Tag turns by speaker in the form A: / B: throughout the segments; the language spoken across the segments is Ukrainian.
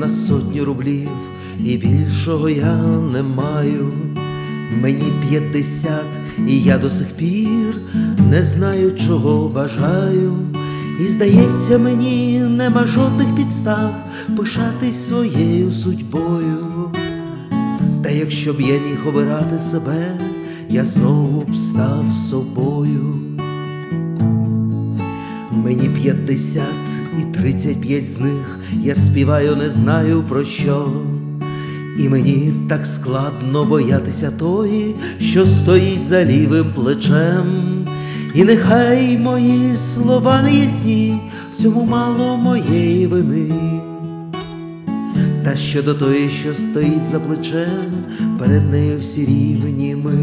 A: на сотні рублів, і більшого я не маю. Мені п'ятдесят, і я до сих пір не знаю, чого бажаю. І здається, мені нема жодних підстав пишатись своєю судьбою. Та якщо б я міг обирати себе, я знову б став собою. Мені п'ятдесят і тридцять п'ять з них я співаю, не знаю про що. І мені так складно боятися тої, що стоїть за лівим плечем. І нехай мої слова не ясні, в цьому мало моєї вини. Та щодо тої, що стоїть за плечем, перед нею всі рівні ми.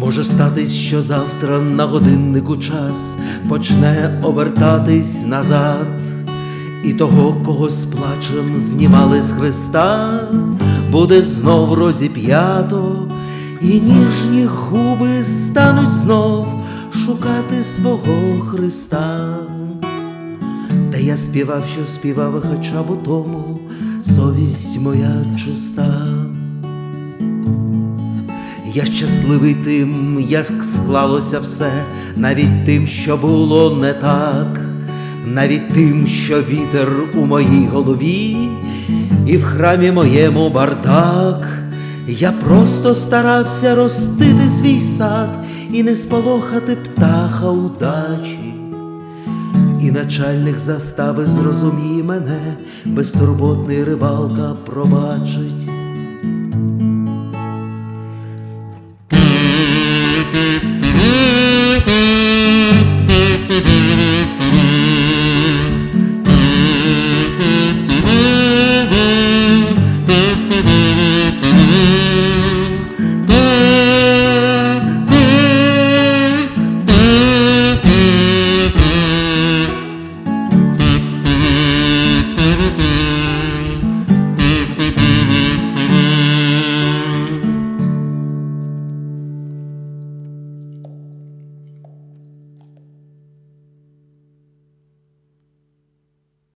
A: Може статись, що завтра на годиннику час почне обертатись назад, і того, кого з плачем знімали з Христа, буде знов розіп'ято, і ніжні губи стануть знов шукати свого Христа. Та я співав, що співав, хоча б у тому совість моя чиста. Я щасливий тим, як склалося все, навіть тим, що було не так, навіть тим, що вітер у моїй голові, і в храмі моєму бардак. Я просто старався ростити свій сад і не сполохати птаха удачі. І начальник застави зрозуміє мене, безтурботний рибалка пробачить.